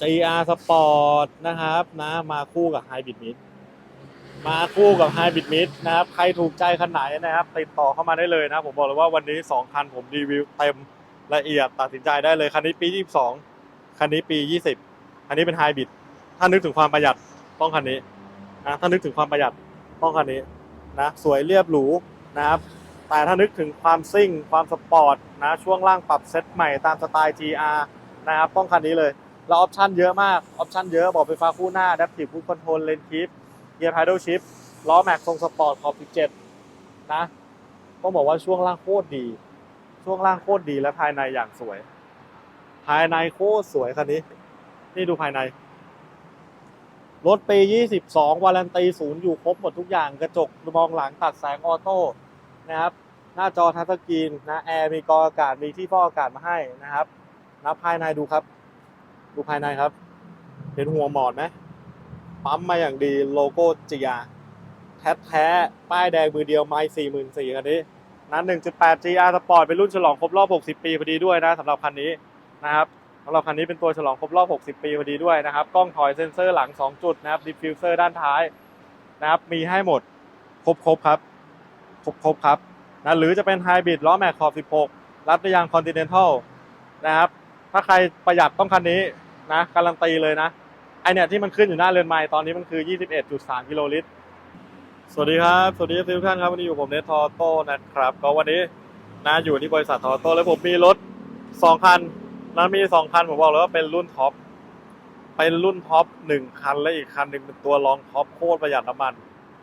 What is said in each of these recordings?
GR Sport นะครับนะมาคู่กับ Hybrid Mid มาคู่กับ Hybrid Mid นะครับ ใครถูกใจคันไหนนะครับ ติดต่อเข้ามาได้เลยนะ ผมบอกเลยว่าวันนี้ 2 คันผมรีวิวเต็มละเอียดตัดสินใจได้เลย คันนี้ปี 22 คันนี้ปี 20 คันนี้เป็น Hybrid ถ้านึกถึงความประหยัดต้องคันนี้นะถ้านึกถึงความประหยัดต้องคันนี้นะสวยเรียบหรูนะครับแต่ถ้านึกถึงความซิ่งความสปอร์ตนะช่วงล่างปรับเซตใหม่ตามสไตล์ GR นะครับต้องคันนี้เลย แล้วออปชันเยอะมาก ออปชันเยอะบอกไฟฟ้าคู่หน้า Adaptive Cruise Control Lane Keep เกียร์ Paddle Shift ล้อแม็กทรงสปอร์ตขอบ17 นะต้องบอกว่าช่วงล่างโคตรดี ช่วงล่างโคตรดีและภายในอย่างสวย ภายในโคตรสวยคันนี้ นี่ดูภายใน รถปี 22 วารันตีศูนย์อยู่ครบหมดทุกอย่าง กระจกมองหลังตัดแสงออโต้นะครับ หน้าจอทัชสกรีนนะแอร์มีกรองอากาศมีที่ฟอกอากาศมาให้นะครับนะภายในดูครับ ดูภายในครับ เห็นหัวหมอดไหมปั๊มมาอย่างดีโลโก้จียแท้แท้ๆป้ายแดงมือเดียวไม่สี่หมื่นสี่คันนี้นั้น1.8 GR Sport เป็นรุ่นฉลองครบรอบ 60 ปีพอดีด้วยนะสำหรับคันนี้นะครับสำหรับคันนี้เป็นตัวฉลองครบรอบ 60 ปีพอดีด้วยนะครับ กล้องถอยเซ็นเซอร์หลัง 2 จุดนะครับดิฟฟิวเซอร์ด้านท้ายนะครับ มีให้หมด ครบครบครับ ครบครบครับนะหรือจะเป็นไฮบริดล้อแม็กขอบ 16 รัดด้วยยางคอนติเนนทัลนะครับ ถ้าใครประหยัดต้องคันนี้นะการันตีเลยนะไอเนี่ยที่มันขึ้นอยู่หน้าเรือนไม้ตอนนี้มันคือ 21.3 กิโลลิตร สวัสดีครับ สวัสดีทุกท่านครับ วันนี้อยู่ผมเนททอโต้นะครับ ก็วันนี้นะอยู่ที่บริษัททอโต้แล้วผมมีรถ 2 คันแล้วมี 2 คันผมบอกเลยว่าเป็นรุ่นท็อป เป็นรุ่นท็อป 1 คันและอีกคันหนึ่งเป็นตัวรองท็อปโคตรประหยัดน้ำมัน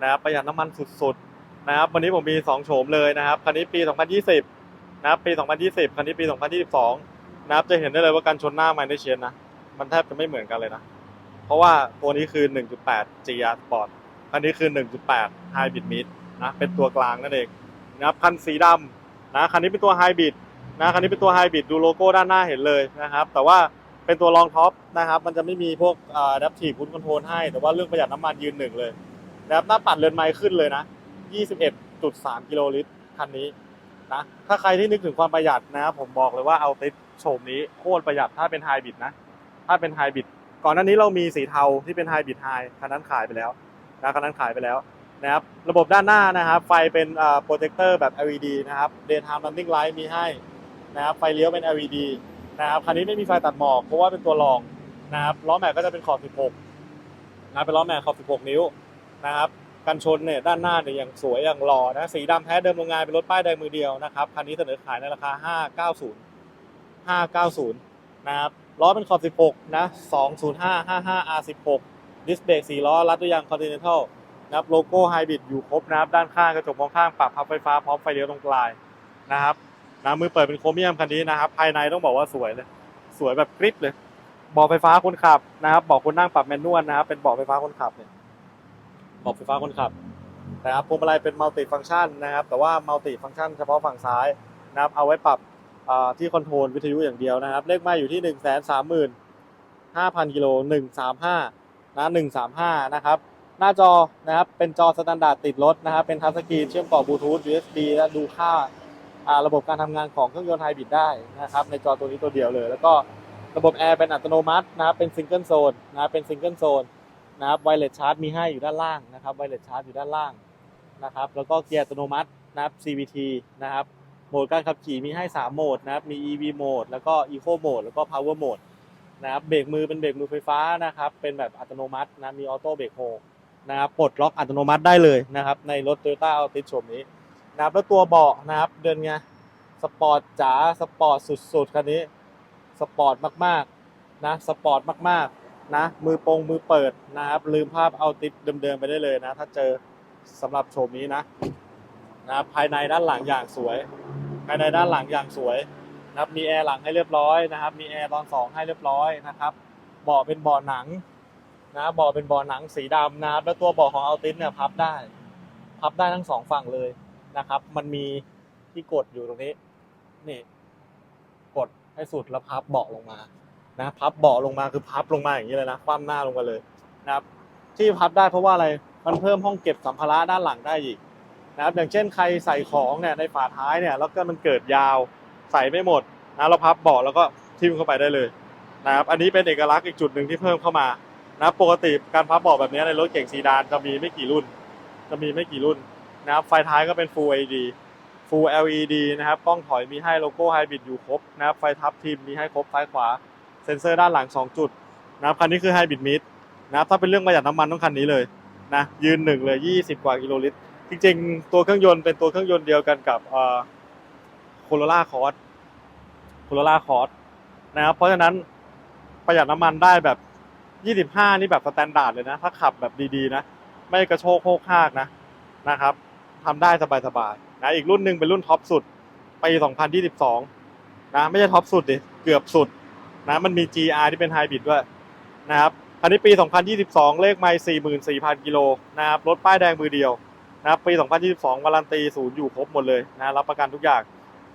นะครับประหยัดน้ำมันสุดๆนะครับวันนี้ผมมี 2 โฉมเลยนะครับคันนี้ปี 2020 นะครับปี 2020 คันนี้ปี 2022 นะครับจะเห็นได้เลยว่าการชนหน้าไมเนเชียนนะ มันแทบจะไม่เหมือนกันเลยนะ เพราะว่าตัวนี้คือ 1.8 GR Sport คันนี้คือ 1.8 Hybrid Mid นะเป็นตัวกลางนั่นเองนะครับคันสีดำนะคันนี้เป็นตัว Hybrid นะคันนี้เป็นตัว Hybrid ดูโลโก้ด้านหน้าเห็นเลยนะครับ แต่ว่าเป็นตัวรองท็อปนะครับ มันจะไม่มีพวกเอ่อ Adaptive Cruise Control ให้ แต่ว่าเรื่องประหยัดน้ำมันยืนหนึ่งเลยนะครับหน้าปัดเรือนไม้ขึ้นเลยนะ 21.3 กิโลลิตรคันนี้ นะ ถ้าใครที่นึกถึงความประหยัดนะครับผมบอกเลยว่าเอาติดโฉมนี้โคตรประหยัดถ้าเป็นไฮบริดนะ ถ้าเป็นไฮบริดก่อนหน้านี้เรามีสีเทาที่เป็นไฮบริดไฮคันนั้นขายไปแล้วนะคันนั้นขายไปแล้วนะครับระบบด้านหน้านะครับไฟเป็นโปรเจคเตอร์แบบ LED นะครับ Daytime Running Light มีให้นะครับไฟเลี้ยวเป็น LED นะครับคันนี้ไม่มีไฟตัดหมอกเพราะว่าเป็นตัวรองนะครับล้อแม็กก็จะเป็นขอบ 16นะเป็นล้อแม็กขอบ 16 นิ้วนะครับ กันชนเนี่ยด้านหน้าเนี่ยย่างสวยย่างหล่อนะสีดำแท้เดิมโรงงานเป็นรถป้ายแดงมือเดียวนะครับคันนี้เสนอขายในราคา 590 590 นะครับล้อเป็นขอบ 16 นะ 205 55 R16 ดิสเบรก4ล้อรัดด้วยาง Continental นะครับโลโก้ไฮบริดอยู่ครบนะครับด้านข้างกระจกมองข้างปรับพับไฟฟ้าพร้อมไฟเลี้ยวตรงปลายนะครับนะมือเปิดเป็นโครเมียมคันนี้นะครับ ภายในต้องบอกว่าสวยเลย สวยแบบกริปเลยเบาะไฟฟ้าคนขับนะครับเบาะคนนั่งปรับแมนนวลนะครับเป็นเบาะไฟฟ้าคนขับเนี่ย เบาะไฟฟ้าคนขับนะครับพวงมาลัยเป็นมัลติฟัง c t ชันนะครับ แต่ว่ามัลติฟัง c t ชันเฉพาะฝั่งซ้ายนะครับเอาไว้ปรับที่คอนโทรลวิทยุอย่างเดียวนะครับ เลขม้อยู่ที่ 1 3 5 0 0 0กิโล135นะ135นะครับหน้าจอนะครับเป็นจอสแตนดาร์ดติดรถนะครับ เป็นทัชสกรีนเชื่อมต่อบลูทูธ USB และดูค่าระบบการทำงานของเครื่องยนต์ไฮบริดได้นะครับ ในจอตัวนี้ตัวเดียวเลย แล้วก็ระบบแอร์เป็นอัตโนมัตินะครับเป็นซิงเกิลโซนนะเป็นซิงเกิลโซน นะครับไวเลสชาร์จมีให้อยู่ด้านล่างนะครับไวเลสชาร์จอยู่ด้านล่างนะครับ แล้วก็เกียร์อัตโนมัตินะครับ CVT นะครับโหมดการขับขี่มีให้ 3 โหมดนะครับ มี EV โหมด แล้วก็ Eco โหมด แล้วก็ Power โหมดนะครับ เบรกมือเป็นเบรกมือไฟฟ้านะครับ เป็นแบบอัตโนมัตินะ มีออโต้เบรกโฮนะครับ ปลดล็อกอัตโนมัติได้เลยนะครับ ในรถ Toyota Altis โฉมนี้นะครับ แล้วตัวเบาะนะครับ เดินไง สปอร์ตจ๋า สปอร์ตสุดๆ คันนี้ สปอร์ตมากๆ นะ สปอร์ตมากๆ นะ มือปงมือเปิดนะครับ ลืมภาพเอาติดเดิมๆไปได้เลยนะ ถ้าเจอสำหรับโฉมนี้นะนะครับภายในด้านหลังอย่างสวย ภายในด้านหลังอย่างสวยนะครับ มีแอร์หลังให้เรียบร้อยนะครับ มีแอร์ตอนสองให้เรียบร้อยนะครับเบาะเป็นเบาะหนังนะเบาะเป็นเบาะหนังสีดำนะครับ แล้วตัวเบาะของเอัลติสเนี่ยพับได้ พับได้ทั้งสองฝั่งเลยนะครับ มันมีที่กดอยู่ตรงนี้ นี่ กดให้สุดแล้วพับเบาะลงมา นะพับเบาะลงมาคือพับลงมาอย่างนี้เลยนะคว่ำหน้าลงมาเลยนะครับ ที่พับได้เพราะว่าอะไรมันเพิ่มห้องเก็บสัมภาระด้านหลังได้อีกนะครับอย่างเช่นใครใส่ของเนี่ยในฝาท้ายเนี่ยแล้วก็มันเกิดยาวใส่ไม่หมดนะเราพับเบาะแล้วก็ทิ่มเข้าไปได้เลยนะครับอันนี้เป็นเอกลักษณ์อีกจุดหนึ่งที่เพิ่มเข้ามานะครับปกติการพับเบาะแบบนี้ในรถเก่งซีดานจะมีไม่กี่รุ่น จะมีไม่กี่รุ่นนะครับไฟท้ายก็เป็น Full LED Full LED นะครับกล้องถอยมีให้โลโก้ไฮบริดอยู่ครบนะครับไฟทับทิมมีให้ครบซ้ายขวา ซ็นเซอร์ด้านหลัง 2 จุดนะครับคันนี้คือไฮบริดมิดนะครับถ้าเป็นเรื่องประหยัดน้ำมันต้องคันนี้เลยนะยืนหนึ่งเลย 20 กว่ากิโลลิตร จริงๆ ตัวเครื่องยนต์เป็นตัวเครื่องยนต์เดียวกันกับเอ่อโคโรล่าคอร์สโคโรล่าคอร์สนะครับเพราะฉะนั้นประหยัดน้ำมันได้แบบ 25 นี่แบบสแตนดาร์ดเลยนะ ถ้าขับแบบดีๆนะ ไม่กระโชกโคกหากนะนะครับทำได้สบายๆนะอีกรุ่นหนึ่งเป็นรุ่นท็อปสุดปี 2022 นะไม่ใช่ท็อปสุดดิเกือบสุด นะมันมี GR ที่เป็นไฮบริดด้วยนะครับคันนี้ปี 2022 เลขไม่44,000 กิโลนะครับรถป้ายแดงมือเดียวนะครับปี 2022วารันตีศูนย์อยู่ครบหมดเลยนะรับประกันทุกอย่าง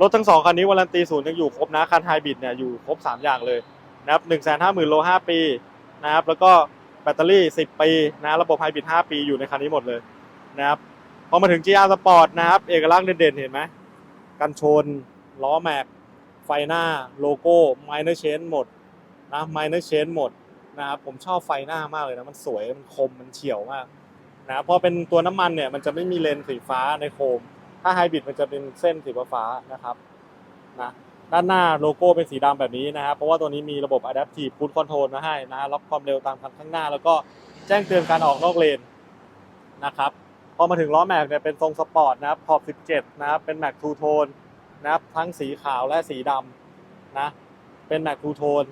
รถทั้งสองคันนี้วารันตีศูนย์ยังอยู่ครบนะคันไฮบริดเนี่ยอยู่ครบ 3 อย่างเลยนะครับ150,000โล5ปีนะครับแล้วก็แบตเตอรี่ 10 ปีนะระบบไฮบริด5ปีอยู่ในคันนี้หมดเลยนะครับพอมาถึง GR Sport นะครับเอกลักษณ์เด่นๆเห็นไหมกันชนล้อแม็ก ไฟหน้าโลโก้ minor change หมดนะ minor change หมดนะครับผมชอบไฟหน้ามากเลยนะมันสวยมันคมมันเฉียวมากนะพอเป็นตัวน้ำมันเนี่ยมันจะไม่มีเลนสีฟ้าในโคม ถ้าไฮบริดมันจะเป็นเส้นสีฟ้านะครับนะด้านหน้าโลโก้เป็นสีดำแบบนี้นะครับเพราะว่าตัวนี้มีระบบ adaptive cruise control มาให้นะล็อกความเร็วตามคันข้างหน้า แล้วก็แจ้งเตือนการออกนอกเลนนะครับพอมาถึงล้อแม็กเนี่ยเป็นทรงสปอร์ตนะครับขอบ 17 นะครับเป็นแม็กทูโทน นะครับทั้งสีขาวและสีดำนะเป็นแม็กทูโทน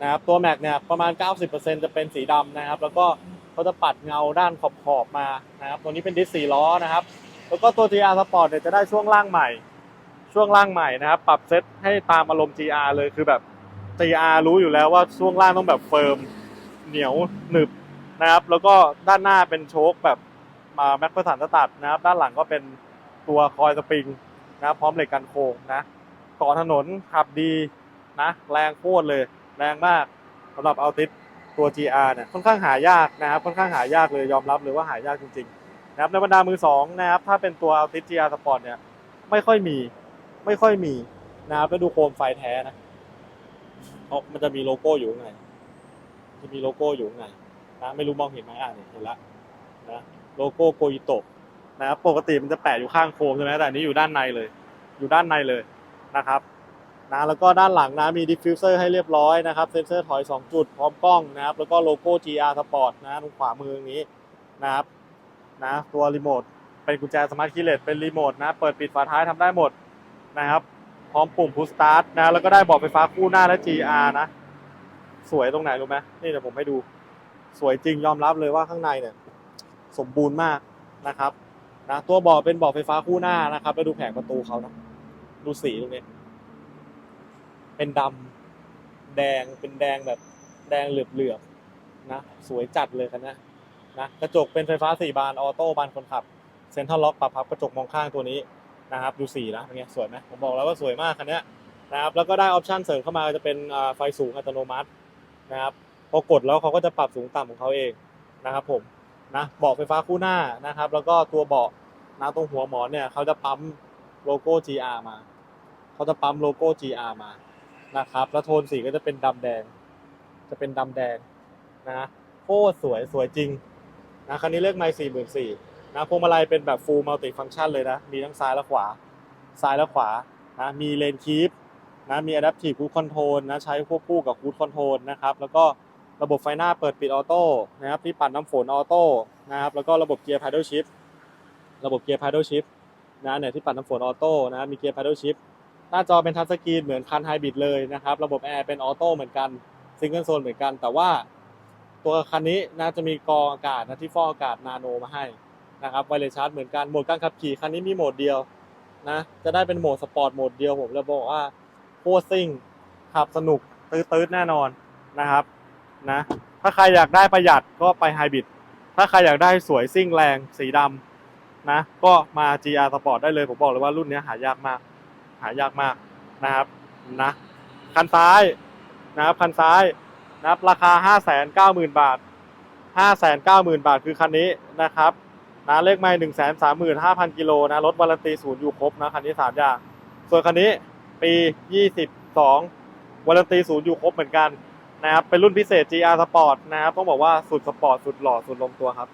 นะครับตัวแม็กเนี่ยประมาณ 90%จะเป็นสีดำนะครับ แล้วก็เขาจะปัดเงาด้านขอบขอบๆมานะครับตัวนี้เป็นดิสสี่ล้อนะครับ แล้วก็ตัว GR Sport เนี่ยจะได้ช่วงล่างใหม่ ช่วงล่างใหม่นะครับ ปรับเซตให้ตามอารมณ์ GR เลยคือแบบ GR รู้อยู่แล้วว่าช่วงล่างต้องแบบเฟิร์มเหนียวหนึบนะครับ แล้วก็ด้านหน้าเป็นโชคแบบมาแม็กประสานสตัดนะครับ ด้านหลังก็เป็นตัวคอยสปริง นะพร้อมเหล็กกันโค้งนะกาะถนนขับดีนะแรงโคตรเลย แรงมากสำหรับเอาติสตัว GR เนี่ยค่อนข้างหายากนะครับค่อนข้างหายากเลยยอมรับเลยว่าหายากจริงๆนะครับในบรรดามือสองนะครับถ้าเป็นตัวเอาติส GR Sport เนี่ยไม่ค่อยมีไม่ค่อยมีนะครับแล้วดูโคมไฟแท้นะเพราะมันจะมีโลโก้อยู่ข้างจะมีโลโก้อยู่ข้างนะไม่รู้มองเห็นไหมอะเนี่ยเห็นละนะโลโก้โกอิโตะ นะครับปกติมันจะแปะอยู่ข้างโคมใช่ไหมแต่อันนี้อยู่ด้านในเลย อยู่ด้านในเลยนะครับนะแล้วก็ด้านหลังนะมีดิฟฟิวเซอร์ให้เรียบร้อยนะครับเซ็นเซอร์ถอย 2 จุดพร้อมกล้องนะครับแล้วก็โลโก้ GR Sport นะตรงขวามือตรงนี้นะครับนะตัวรีโมทเป็นกุญแจสมาร์ทคีย์เลสเป็นรีโมทนะเปิดปิดฝาท้ายทำได้หมดนะครับพร้อมปุ่มพุชสตาร์ทนะแล้วก็ได้เบอกไฟฟ้าคู่หน้าและ GR นะ สวยตรงไหนรู้ไหมนี่เดี๋ยวผมให้ดู สวยจริงยอมรับเลยว่าข้างในเนี่ยสมบูรณ์มากนะครับ นะตัวเบาะเป็นเบาะไฟฟ้าคู่หน้านะครับ แล้วดูแผงประตูเขานะ ดูสีตรงนี้ เป็นดำแดงเป็นแดงแบบแดงเหลือบๆนะ สวยจัดเลยคันนะนะกระจกเป็นไฟฟ้าสี่บานออโต้บานคนขับเซ็นทรัลล็อกปรับพับกระจกมองข้างตัวนี้นะครับ ดูสีนะเป็นไงสวยไหมผมบอกแล้วว่าสวยมากคันเนี้ยนะครับแล้วก็ได้ออปชั่นเสริมเข้ามาจะเป็นไฟสูงอัตโนมัตินะครับพอกดแล้วเขาก็จะปรับสูงต่ำของเขาเองนะครับผม นะเบาะไฟฟ้าคู่หน้านะครับ แล้วก็ตัวเบาะนะตรงหัวหมอนเนี่ยเขาจะปั๊มโลโก้ GR มาเขาจะปั๊มโลโก้ GR มานะครับแล้วโทนสีก็จะเป็นดำแดง จะเป็นดำแดงนะโคตรสวยสวยจริงนะคันนี้เลขไม่สี่หมื่นสี่นะพวงมาลัยเป็นแบบ full multi function เลยนะ มีทั้งซ้ายและขวา ซ้ายและขวานะมีเลนคีปนะมี adaptive cruise control นะใช้ควบคู่กับ cruise control นะครับแล้วก็ ระบบไฟหน้าเปิดปิดออโต้นะครับที่ปัดน้ำฝนออโต้นะครับแล้วก็ระบบเกียร์ paddle shift ระบบเกียร์ paddle shift นะเนี่ยที่ปัดน้ำฝนออโต้นะมีเกียร์ paddle shift หน้าจอเป็นทัชสกรีนเหมือนคันไฮบริดเลยนะครับ ระบบแอร์เป็นออโต้เหมือนกันซิงเกิลโซนเหมือนกัน แต่ว่าตัวคันนี้นะจะมีกรองอากาศนะที่ฟอกอากาศนาโนมาให้นะครับไวเลชาร์จเหมือนกันโหมดการขับขี่คันนี้มีโหมดเดียวนะจะได้เป็นโหมดสปอร์ตโหมดเดียวผมเลยบอกว่าโคตรซิ่งขับสนุกตื้ดๆแน่นอนนะครับ นะ ถ้าใครอยากได้ประหยัดก็ไปไฮบริดถ้าใครอยากได้สวยซิ่งแรงสีดำนะ ก็มา GR Sport ได้เลย ผมบอกเลยว่ารุ่นนี้หายากมาก หายากมากนะครับนะคันซ้ายนะครับคันซ้ายนะครับราคา 5 9 0 0 0 0 บาท 5 9 0 0 0 0 บาทคือคันนี้นะครับนะเลขไม่1 3 5 0 0 0กิโลนะรถวารันตีศูนย์อยู่ครบนะคันนี้3อย่าง ส่วนคันนี้ปี22วารันตีศูนย์อยู่ครบเหมือนกัน นะครับเป็นรุ่นพิเศษ GR Sport นะครับต้องบอกว่าสุดสปอร์ตสุดหล่อสุดลงตัวครับ